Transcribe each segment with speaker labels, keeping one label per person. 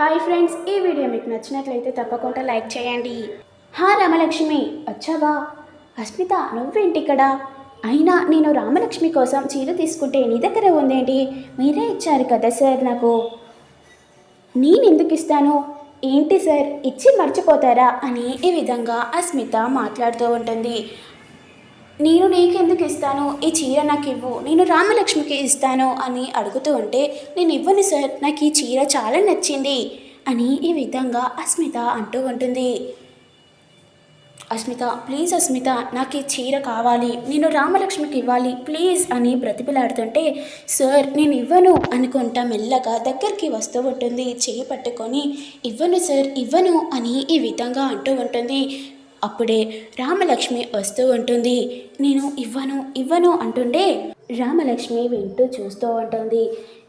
Speaker 1: Hi friends ఈ video మీకు నచ్చినట్లయితే తప్పకుండా లైక్ చేయండి. హా రామలక్ష్మి వచ్చావా? అస్మిత నువ్వేంటి ఇక్కడ? అయినా నేను రామలక్ష్మి కోసం చీర తీసుకుంటే నీ దగ్గర ఉందేంటి? మీరే ఇచ్చారు కదా సార్ నాకు. నేను ఎందుకు ఇస్తాను ఏంటి సార్ ఇచ్చి మర్చిపోతారా? అని ఈ విధంగా అస్మిత మాట్లాడుతూ ఉంటుంది. నేను నీకెందుకు ఇస్తాను? ఈ చీర నాకు ఇవ్వు నేను రామలక్ష్మికి ఇస్తాను అని అడుగుతూ ఉంటే నేను ఇవ్వను సార్. నాకు ఈ చీర చాలా నచ్చింది అని ఈ విధంగా అస్మిత అంటూ ఉంటుంది. అస్మిత ప్లీజ్ అస్మిత నాకు ఈ చీర కావాలి. నేను రామలక్ష్మికి ఇవ్వాలి. ప్లీజ్ అని బ్రతిపిలాడుతుంటే సార్ నేను ఇవ్వను అనుకుంటా మెల్లగా దగ్గరికి వస్తూ ఉంటుంది. చేయి పట్టుకొని ఇవ్వను సార్ ఇవ్వను అని ఈ విధంగా అంటూ ఉంటుంది. అప్పుడే రామలక్ష్మి వస్తూ ఉంటుంది. నేను ఇవ్వను ఇవ్వను అంటుండే రామలక్ష్మి వింటూ చూస్తూ ఉంటుంది.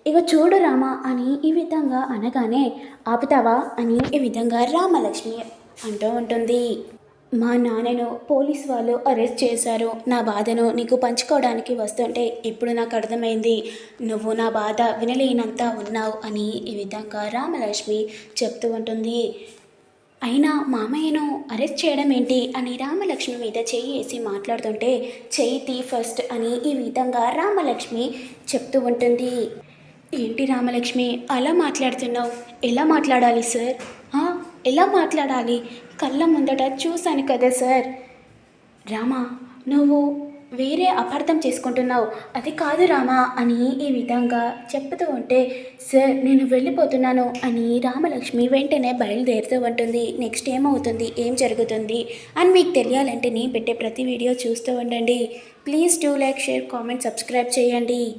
Speaker 1: ఇక చూడు రామ అని ఈ విధంగా అనగానే ఆపుతావా అని ఈ విధంగా రామలక్ష్మి అంటూ ఉంటుంది. మా నాన్నను పోలీస్ వాళ్ళు అరెస్ట్ చేశారు. నా బాధను నీకు పంచుకోవడానికి వస్తుంటే ఇప్పుడు నాకు అర్థమైంది. నువ్వు నా బాధ వినలేనంత ఉన్నావు అని ఈ విధంగా రామలక్ష్మి చెప్తూ ఉంటుంది. అయినా మామయ్యను అరెస్ట్ చేయడం ఏంటి అని రామలక్ష్మి మీద చేయి వేసి మాట్లాడుతుంటే చేయి తీ ఫస్ట్ అని ఈ విధంగా రామలక్ష్మి చెప్తూ ఉంటుంది. ఏంటి రామలక్ష్మి అలా మాట్లాడుతున్నావు? ఎలా మాట్లాడాలి సార్? ఎలా మాట్లాడాలి? కళ్ళ ముందట చూశాను కదా సార్. రామా నువ్వు వేరే అపార్థం చేసుకుంటున్నావు. అది కాదు రామా అని ఈ విధంగా చెప్తూ ఉంటే సార్ నేను వెళ్ళిపోతున్నాను అని రామలక్ష్మి వెంటనే బయలుదేరుతూ ఉంటుంది. నెక్స్ట్ ఏమవుతుంది? ఏం జరుగుతుంది? అని మీకు తెలియాలంటే నేను పెట్టే ప్రతి వీడియో చూస్తూ ఉండండి. Please do like share comment subscribe చేయండి.